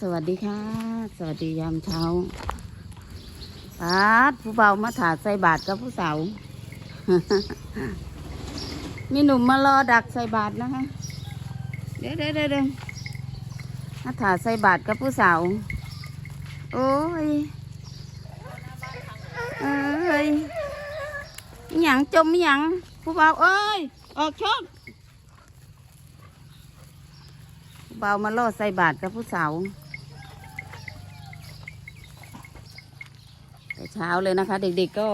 สวัสดีค่ะ สวัสดียามเช้าปาดผู้เบามาถาใส่บาทกับผู้สาวมีหนุ่มมารอดักใส่บาทนะคะ เดี๋ยวเดี๋ยวเดี๋ยวเดี๋ยวมาถาใส่บาทกับผู้สาวโอ้ยเอ้ยหย่างจมหย่างผู้เบาเอ้ย ออกชกผู้เบามาล่อใส่บาทกับผู้สาวแต่ เช้าเลยนะคะ เด็กๆก็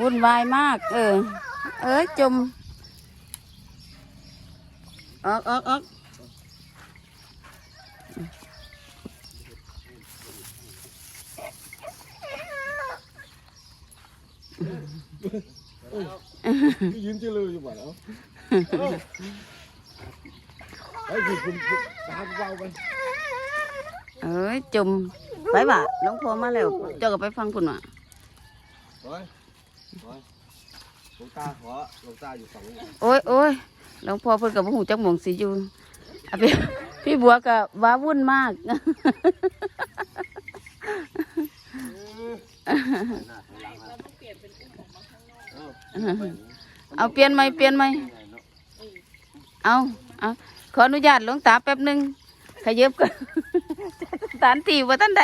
วุ่นวายมาก เออ เอ้ยจมออกออกออกยืนเจริญอยู่บ่แล้วไอ้คุณคุณตามเบาไปเอ้ยจม ไปบ่ะน้องพอมาแล้ว เจ้าก็ไปฟังคุณว่ะร้อยร้อยหลวงตาขอหลวงตาอยู่สองโอ้ยโอ้ยหลวงพ่อเพิ่นกับหูจักหมองสีอยู่อะพี่พี่บัวก็ว้าวุ่นมาก เอาเปลี่ยนไหมเปลี่ยนไหมเอาเอาขออนุญาตหลวงตาแป๊บหนึ่ง ขยับกันสถานที่ว่าท่านใด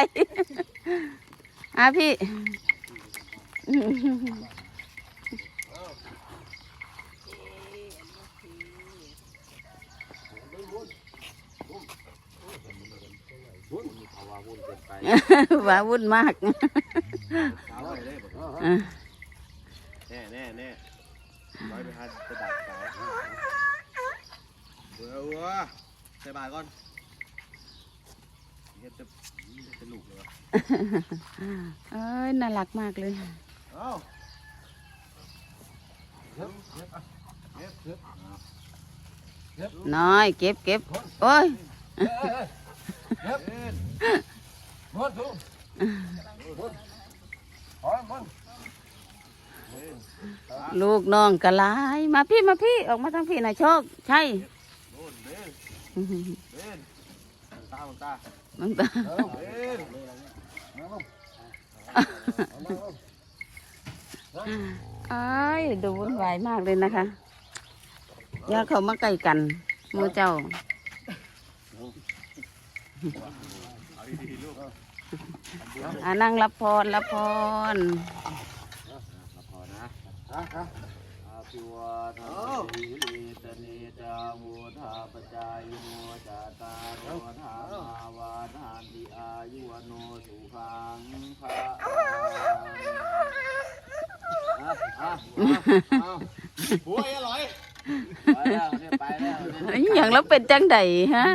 อะพี่ว้าวุ่นมากเอาไว้ได้บ่อะแน่แน่แน่ร้อยไปหันไปดักสายเบื่อวัวใส่บาทก่อน เฮ็ดจะจะลูกเลยวะเอ้ยน่ารักมากเลย เอ้าเฮ็ดเฮ็ดเฮ็ดเฮ็ดน้อยเก็บเก็บโอ้ยเฮ็ดหมดทุกหมดหอมหมดลูกน้องกะลายมาพี่มาพี่ออกมาทางพี่หน่อยโชค ใช่โน่นเด่นเด่นตาตา มึงตาเด่นเอ้ดูวุ่นวายมากเลยนะคะย่าเขามาใกล้กันหมูเจ้าอานั่งรับพรรับพรรับพอนะ อาภิวาทาสีลิตเนจาวุธาปจายโนจาตารโนธามาวาทานติอายุวโนสุขังภะอะอะอะหัวอร่อยไปแล้วเนี่ยไปแล้วเอ้ยอย่างแล้วเป็นจังใดฮะ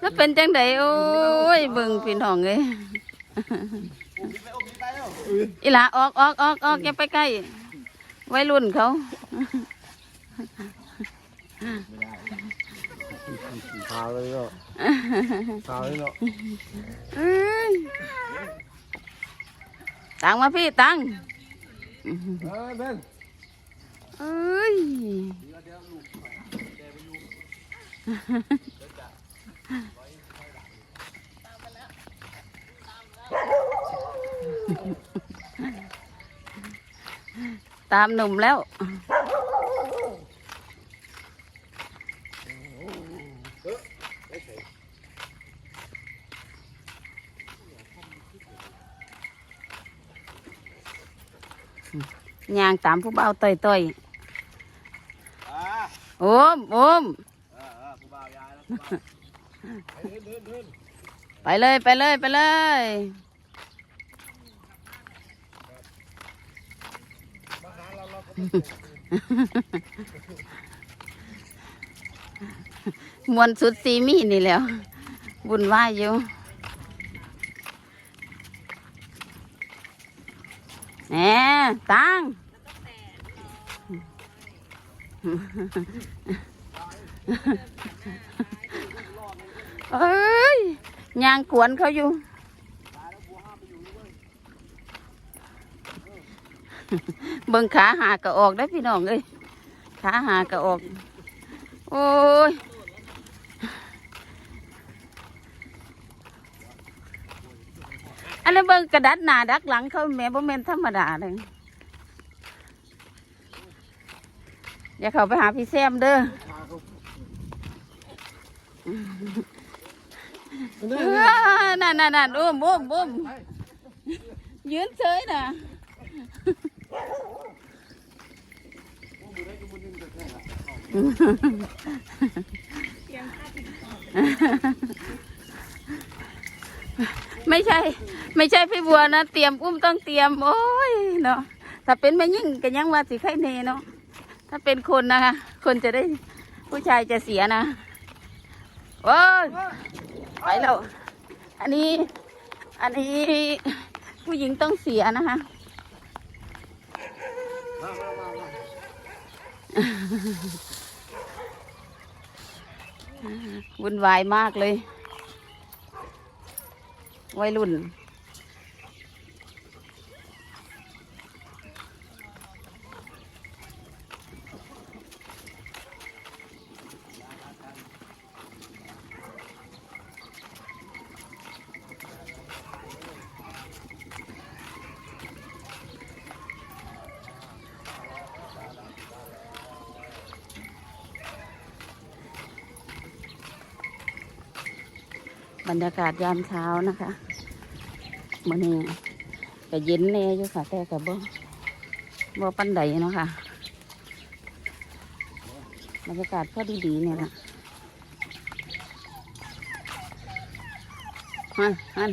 แล้วเป็นจังใดโอ้ยเบิ่งพี่น้องเลยไปอมไปแล้วอีหลาออกออกออกออกอย่าไปใกล้วัยรุ่นเขา พาเลยเนาะพาเลยเนาะเอ้ยตังมาพี่ตังเออเด่นเอ้ยตามหนุ่มแล้ว ย่างตามผู้เบาต่อยต่อยอ่าๆโอมโอมเออเออผู้บ่าวยายแล้วผู้บ่าวเดินเดินเดินไปเลยไปเลยไปเลยมวนสุดซีมีนี่แหล้ว บุญว่ายอยู่ แหมตังเอ้ยยางกวนเขาอยู่ เบิ่งขาหากระออกได้พี่น้องเอ้ยขาหากระออก โอ้ย นนี้นเบิ่งกระดัดหนาดักหลังเขาแม่บ่แม่นธรรมดาเลยอย่าเข้าไปหาพี่แซมเด้อเออนั่นนั่นนั่นอุ้มอุ้มอุ้มยืนเฉยน่ะไม่ใช่ ไม่ใช่พี่บัวนะเตรียมอุ้มต้องเตรียม โอ้ยเนาะถ้าเป็นแม่ยิ่งก็ยังว่าสิไข่เนเนาะถ้าเป็นคนนะคะ คนจะได้ผู้ชายจะเสียนะโอ้ยไปแล้วอันนี้ อันนี้ผู้หญิงต้องเสียนะคะวุ่นวายมากเลย วัยรุ่น บรรยากาศยามเช้านะคะมื่อนี้ก็เย็นแน่อยู่ค่ะ แต่ก็บ่บ่ปันใดเนาะค่ะ บรรยากาศพอดีๆเนี่ยนะฮันฮัน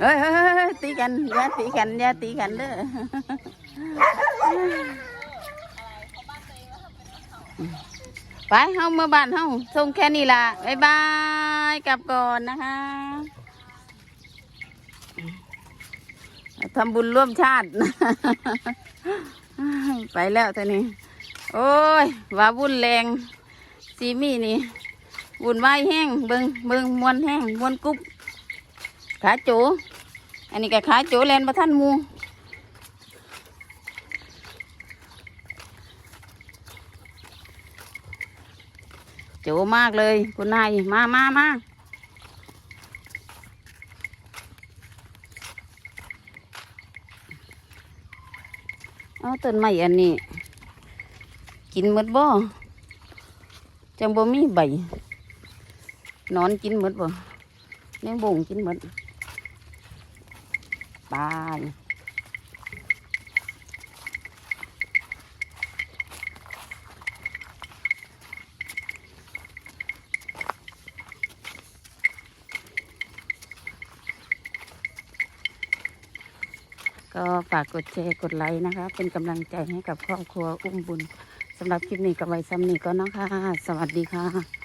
เฮ้ยเฮ้ยเฮ้ยตีกันอย่าตีกันอย่าตีกันเด้อ ไปเฮาเมื่อบ้านเฮาส่งแค่นี้ละบ๊ายบายกลับก่อนนะคะทำบุญร่วมชาติ ไปแล้วท่านี้ โอ้ยว่าวุ่นแรงซีมี่นี่วุ่นวายแห้งเบิงเบิงมวนแห้งมวนกุ๊บขาโจอันนี้ก็ขาโจแลนประท่านมู โจมากเลย คุณนาย มามามาเอาต้นไม้อันนี้ กินหมดบ่จังบ่มีใบนอนกินหมดบ่แมงบ่งกินหมดตาย ก็ฝากกดแชร์กดไลค์นะคะ เป็นกำลังใจให้กับครอบครัวอุ้มบุญสำหรับคลิปนี้กับไว้ซ้ำนี้ก็นะคะ สวัสดีค่ะ